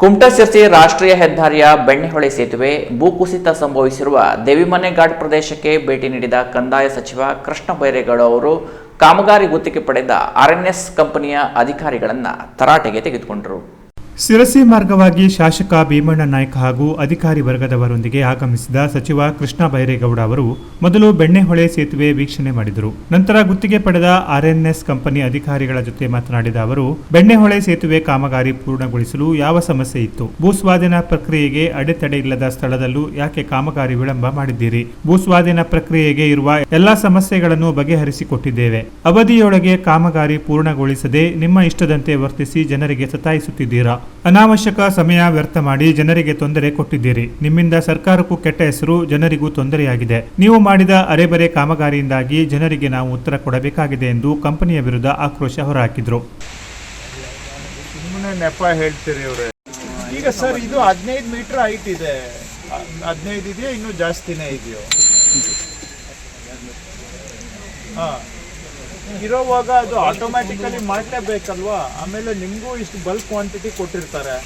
ಕುಮಟಾ ರಾಷ್ಟ್ರೀಯ ಹೆದ್ದಾರಿಯ ಬೆಣ್ಣೆಹೊಳೆ ಸೇತುವೆ ಭೂಕುಸಿತ ಸಂಭವಿಸಿರುವ ದೇವಿಮನೆ ಘಾಟ್ ಪ್ರದೇಶಕ್ಕೆ ಭೇಟಿ ನೀಡಿದ ಕಂದಾಯ ಸಚಿವ ಕೃಷ್ಣ ಬೈರೇಗೌಡ ಅವರು ಕಾಮಗಾರಿ ಗುತ್ತಿಗೆ ಪಡೆದ ಆರ್ಎನ್ಎಸ್ ಕಂಪನಿಯ ಅಧಿಕಾರಿಗಳನ್ನು ತರಾಟೆಗೆ ತೆಗೆದುಕೊಂಡರು. ಶಿರಸಿ ಮಾರ್ಗವಾಗಿ ಶಾಸಕ ಭೀಮಣ್ಣ ನಾಯ್ಕ ಹಾಗೂ ಅಧಿಕಾರಿ ವರ್ಗದವರೊಂದಿಗೆ ಆಗಮಿಸಿದ ಸಚಿವ ಕೃಷ್ಣ ಬೈರೇಗೌಡ ಅವರು ಮೊದಲು ಬೆಣ್ಣೆಹೊಳೆ ಸೇತುವೆ ವೀಕ್ಷಣೆ ಮಾಡಿದರು. ನಂತರ ಗುತ್ತಿಗೆ ಪಡೆದ ಆರ್ಎನ್ಎಸ್ ಕಂಪನಿ ಅಧಿಕಾರಿಗಳ ಜೊತೆ ಮಾತನಾಡಿದ ಅವರು, ಬೆಣ್ಣೆಹೊಳೆ ಸೇತುವೆ ಕಾಮಗಾರಿ ಪೂರ್ಣಗೊಳಿಸಲು ಯಾವ ಸಮಸ್ಯೆ ಇತ್ತು? ಭೂಸ್ವಾಧೀನ ಪ್ರಕ್ರಿಯೆಗೆ ಅಡೆತಡೆ ಇಲ್ಲದ ಸ್ಥಳದಲ್ಲೂ ಯಾಕೆ ಕಾಮಗಾರಿ ವಿಳಂಬ ಮಾಡಿದ್ದೀರಿ? ಭೂಸ್ವಾಧೀನ ಪ್ರಕ್ರಿಯೆಗೆ ಇರುವ ಎಲ್ಲಾ ಸಮಸ್ಯೆಗಳನ್ನು ಬಗೆಹರಿಸಿಕೊಟ್ಟಿದ್ದೇವೆ. ಅವಧಿಯೊಳಗೆ ಕಾಮಗಾರಿ ಪೂರ್ಣಗೊಳಿಸದೆ ನಿಮ್ಮ ಇಷ್ಟದಂತೆ ವರ್ತಿಸಿ ಜನರಿಗೆ ಸತಾಯಿಸುತ್ತಿದ್ದೀರಾ? ಅನಾವಶ್ಯಕ ಸಮಯ ವ್ಯರ್ಥ ಮಾಡಿ ಜನರಿಗೆ ತೊಂದರೆ ಕೊಟ್ಟಿದ್ದೀರಿ. ನಿಮ್ಮಿಂದ ಸರ್ಕಾರಕ್ಕೂ ಕೆಟ್ಟ ಹೆಸರು, ಜನರಿಗೂ ತೊಂದರೆಯಾಗಿದೆ. ನೀವು ಮಾಡಿದ ಅರೆಬರೆ ಕಾಮಗಾರಿಯಿಂದಾಗಿ ಜನರಿಗೆ ನಾವು ಉತ್ತರ ಕೊಡಬೇಕಾಗಿದೆ ಎಂದು ಕಂಪನಿಯ ವಿರುದ್ಧ ಆಕ್ರೋಶ ಹೊರಹಾಕಿದ್ರು. ನೆಪ ಹೇಳ್ತೀರಿ ಅವರೇ. ಈಗ ಸರ್, ಇದು ಹದಿನೈದು ಮೀಟರ್ ಹೈಟ್ ಇದೆ. ಹದಿನೈದು ಇದೆಯೋ, ಇನ್ನೂ ಜಾಸ್ತಿನೇ ಇದೆಯೋ? ಹಾ. ಇರೋವಾಗ ಅದು ಆಟೋಮ್ಯಾಟಿಕಲಿ ಮಾಡಲೇಬೇಕಲ್ವಾ? ಆಮೇಲೆ ನಿಮಗೂ ಇಷ್ಟು ಬಲ್ಕ್ ಕ್ವಾಂಟಿಟಿ ಕೊಟ್ಟಿರ್ತಾರೆ.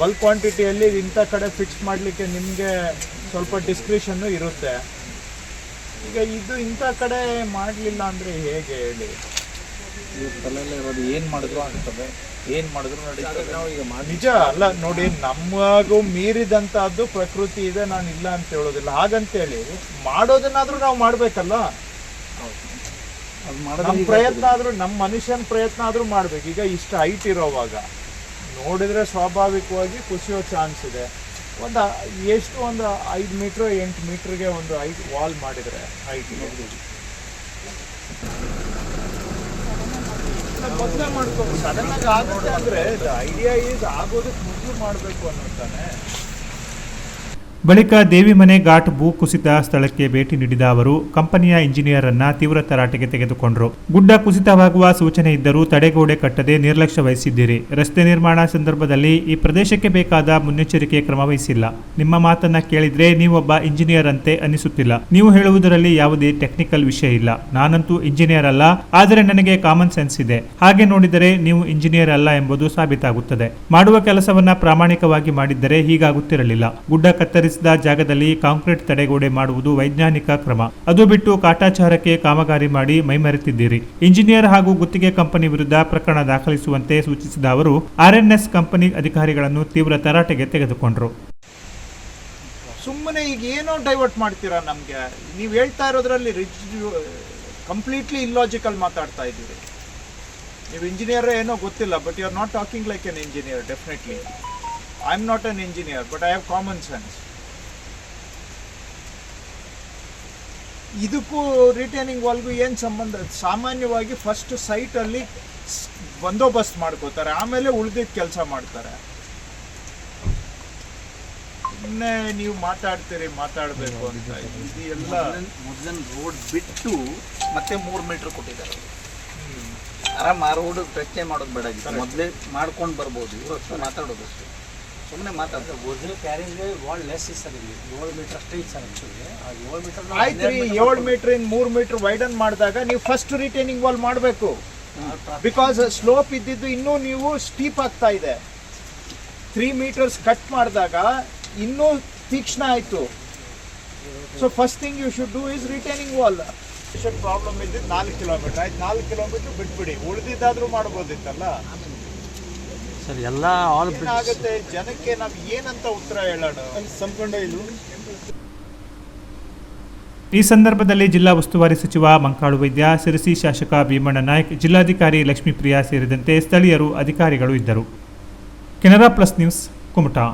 ಬಲ್ಕ್ ಕ್ವಾಂಟಿಟಿಯಲ್ಲಿ ಇಂಥ ಕಡೆ ಫಿಕ್ಸ್ ಮಾಡಲಿಕ್ಕೆ ನಿಮಗೆ ಸ್ವಲ್ಪ ಡಿಸ್ಕ್ರಿಷನ್ನು ಇರುತ್ತೆ. ಈಗ ಇದು ಇಂಥ ಕಡೆ ಮಾಡಲಿಲ್ಲ ಅಂದರೆ ಹೇಗೆ ಹೇಳಿ? ತಲೆಯಲ್ಲೇ ಇರೋದು ಏನು ಮಾಡಿದ್ರು ಆಗ್ತದೆ ಏನು ಮಾಡಿದ್ರು ನಡೀತದೆ. ನಾವು ಈಗ ನಿಜ ಅಲ್ಲ ನೋಡಿ ನಮಗೂ ಮೀರಿದಂತಹದ್ದು ಪ್ರಕೃತಿ ಇದೆ ನಾನು ಇಲ್ಲ ಅಂತ ಹೇಳೋದಿಲ್ಲ. ಹಾಗಂತೇಳಿ ಮಾಡೋದನ್ನಾದ್ರೂ ನಾವು ಮಾಡ್ಬೇಕಲ್ಲ? ನಮ್ಮ ಪ್ರಯತ್ನ ಆದ್ರೂ ನಮ್ಮ ಮನುಷ್ಯನ ಪ್ರಯತ್ನ ಆದ್ರೂ ಮಾಡ್ಬೇಕು. ಈಗ ಇಷ್ಟು ಹೈಟ್ ಇರೋವಾಗ ನೋಡಿದ್ರೆ ಸ್ವಾಭಾವಿಕವಾಗಿ ಕುಸಿಯೋ ಚಾನ್ಸ್ ಇದೆ. ಒಂದು ಎಷ್ಟು ಒಂದು ಐದು ಮೀಟ್ರ್ ಎಂಟು ಮೀಟ್ರಿಗೆ ಒಂದು ಹೈಟ್ ವಾಲ್ ಮಾಡಿದ್ರೆ ಹೈಟ್ ಮೊದಲೇ ಸಡನ್ ಆಗಿ ಆಗುತ್ತೆ ಅಂದ್ರೆ ಐಡಿಯಾ ಈಸ್ ಆಗೋದಕ್ಕೆ ಮೊದಲು ಮಾಡಬೇಕು ಅನ್ನೋತಾನೆ ಬಳಿಕ ದೇವಿಮನೆ ಘಾಟ್ ಭೂ ಕುಸಿತ ಸ್ಥಳಕ್ಕೆ ಭೇಟಿ ನೀಡಿದ ಅವರು, ಕಂಪನಿಯ ಇಂಜಿನಿಯರ್ ಅನ್ನ ತೀವ್ರ ತರಾಟೆಗೆ ತೆಗೆದುಕೊಂಡರು. ಗುಡ್ಡ ಕುಸಿತವಾಗುವ ಸೂಚನೆ ಇದ್ದರೂ ತಡೆಗೋಡೆ ಕಟ್ಟದೆ ನಿರ್ಲಕ್ಷ್ಯ ವಹಿಸಿದ್ದೀರಿ. ರಸ್ತೆ ನಿರ್ಮಾಣ ಸಂದರ್ಭದಲ್ಲಿ ಈ ಪ್ರದೇಶಕ್ಕೆ ಬೇಕಾದ ಮುನ್ನೆಚ್ಚರಿಕೆ ಕ್ರಮ ವಹಿಸಿಲ್ಲ ನಿಮ್ಮ ಮಾತನ್ನ ಕೇಳಿದ್ರೆ ನೀವೊಬ್ಬ ಇಂಜಿನಿಯರ್ ಅಂತೆ ಅನಿಸುತ್ತಿಲ್ಲ. ನೀವು ಹೇಳುವುದರಲ್ಲಿ ಯಾವುದೇ ಟೆಕ್ನಿಕಲ್ ವಿಷಯ ಇಲ್ಲ. ನಾನಂತೂ ಇಂಜಿನಿಯರ್ ಅಲ್ಲ, ಆದರೆ ನನಗೆ ಕಾಮನ್ ಸೆನ್ಸ್ ಇದೆ. ಹಾಗೆ ನೋಡಿದರೆ ನೀವು ಇಂಜಿನಿಯರ್ ಅಲ್ಲ ಎಂಬುದು ಸಾಬೀತಾಗುತ್ತದೆ. ಮಾಡುವ ಕೆಲಸವನ್ನ ಪ್ರಾಮಾಣಿಕವಾಗಿ ಮಾಡಿದ್ದರೆ ಹೀಗಾಗುತ್ತಿರಲಿಲ್ಲ. ಗುಡ್ಡ ಕತ್ತರಿಸಿದ ಜಾಗದಲ್ಲಿ ಕಾಂಕ್ರೀಟ್ ತಡೆಗೋಡೆ ಮಾಡುವುದು ವೈಜ್ಞಾನಿಕ ಕ್ರಮ. ಅದು ಬಿಟ್ಟು ಕಾಟಾಚಾರಕ್ಕೆ ಕಾಮಗಾರಿ ಮಾಡಿ ಮೈಮರೆತಿದ್ದೀರಿ. ಇಂಜಿನಿಯರ್ ಹಾಗೂ ಗುತ್ತಿಗೆ ಕಂಪನಿ ವಿರುದ್ಧ ಪ್ರಕರಣ ದಾಖಲಿಸುವಂತೆ ಸೂಚಿಸಿದ ಅವರು, ಆರ್ಎನ್ಎಸ್ ಕಂಪನಿ ಅಧಿಕಾರಿಗಳನ್ನು ತೀವ್ರ ತರಾಟೆಗೆ ತೆಗೆದುಕೊಂಡರು. ಸುಮ್ಮನೆ ಈಗ ಏನೋ ಡೈವರ್ಟ್ ಮಾಡ್ತೀರಾ ನಮಗೆ? ನೀವು ಹೇಳ್ತಾ ಇರೋದ್ರಲ್ಲಿ ಕಂಪ್ಲೀಟ್ಲಿ ಇಲ್ಲಾಜಿಕಲ್ ಮಾತಾಡ್ತಾ ಇದ್ದೀರಿ. ನೀವು ಇಂಜಿನಿಯರ್ ಏನೋ ಗೊತ್ತಿಲ್ಲ but you are not talking like an engineer definitely I am not an engineer but I have common sense ಇದಕ್ಕೂ ರಿಟೈನಿಂಗ್ ವಾಲ್ಗೂ ಏನು ಸಂಬಂಧ? ಸಾಮಾನ್ಯವಾಗಿ ಫಸ್ಟ್ ಸೈಟಲ್ಲಿ ಬಂದೋಬಸ್ತ್ ಮಾಡ್ಕೋತಾರೆ ಆಮೇಲೆ ಉಳಿದಿದ್ದ ಕೆಲಸ ಮಾಡ್ತಾರೆ. ಸುಮ್ಮನೆ ನೀವು ಮಾತಾಡ್ತೀರಿ ಮಾತಾಡಬೇಕು ಅಂತ ಇದು ಎಲ್ಲ ಮೊದಲಿನ ರೋಡ್ ಬಿಟ್ಟು ಮತ್ತೆ ಮೂರು ಮೀಟರ್ ಕೊಟ್ಟಿದ್ದಾರೆ. ಆರಾಮ್ ಆ ರೋಡ್ ಪ್ರಚೆ ಮಾಡೋದು ಬೇಡ ಮೊದಲೇ ಮಾಡ್ಕೊಂಡು ಬರ್ಬೋದು ಇವತ್ತು ಮಾತಾಡೋದು ಅಷ್ಟೇ ಸುಮ್ಮನೆ ಮಾತಾಡ್ತಾರೆ ಒರಿಜಿನಲ್ ಕ್ಯಾರಿಂಗ್ ವಾಲ್ ಲೆಸ್ ಇದೆ ಸರ್ ಇಲ್ಲಿ. ಏಳು ಮೀಟರ್ ಅಷ್ಟೇ ಇದೆ ಸರ್ ಆ್ಯಕ್ಚುಲಿ ಆ ಏಳು ಮೀಟರ್ ಆಯ್ತು ರೀ ಏಳು ಮೀಟರ್ ಇನ್ ಮೂರು ಮೀಟರ್ ವೈಡನ್ ಮಾಡಿದಾಗ ನೀವು ಫಸ್ಟ್ ರಿಟೈನಿಂಗ್ ವಾಲ್ ಮಾಡಬೇಕು. ಬಿಕಾಸ್ ಸ್ಲೋಪ್ ಇದ್ದಿದ್ದು ಇನ್ನೂ ನೀವು ಸ್ಟೀಪ್ ಆಗ್ತಾ ಇದೆ. ತ್ರೀ ಮೀಟರ್ಸ್ ಕಟ್ ಮಾಡಿದಾಗ ಇನ್ನೂ ತೀಕ್ಷ್ಣ ಆಯಿತು. So first thing you should do is retaining wall problem ಇದ್ದಿದ್ದು ನಾಲ್ಕು ಕಿಲೋಮೀಟರ್ ಆಯ್ತು ನಾಲ್ಕು ಕಿಲೋಮೀಟರ್ ಬಿಟ್ಬಿಡಿ. ಉಳಿದಿದ್ದಾದ್ರೂ ಮಾಡ್ಬೋದಿತ್ತಲ್ಲ? ಸರ್ ಎಲ್ಲ ಆಲ್ ಆಗುತ್ತೆ ಜನಕ್ಕೆ ನಾವು ಏನಂತ ಉತ್ತರ ಹೇಳೋಣ? ಸಂಕೊಂಡ ಇದು. ಈ ಸಂದರ್ಭದಲ್ಲಿ ಜಿಲ್ಲಾ ಉಸ್ತುವಾರಿ ಸಚಿವ ಮಂಕಾಳು ವೈದ್ಯ ಸಿರಸಿ ಶಾಸಕ ಭೀಮಣ್ಣ ನಾಯ್ಕ್ ಜಿಲ್ಲಾಧಿಕಾರಿ ಲಕ್ಷ್ಮೀಪ್ರಿಯಾ ಸೇರಿದಂತೆ ಸ್ಥಳೀಯರು ಅಧಿಕಾರಿಗಳು ಇದ್ದರು. Canara plus news Kumta.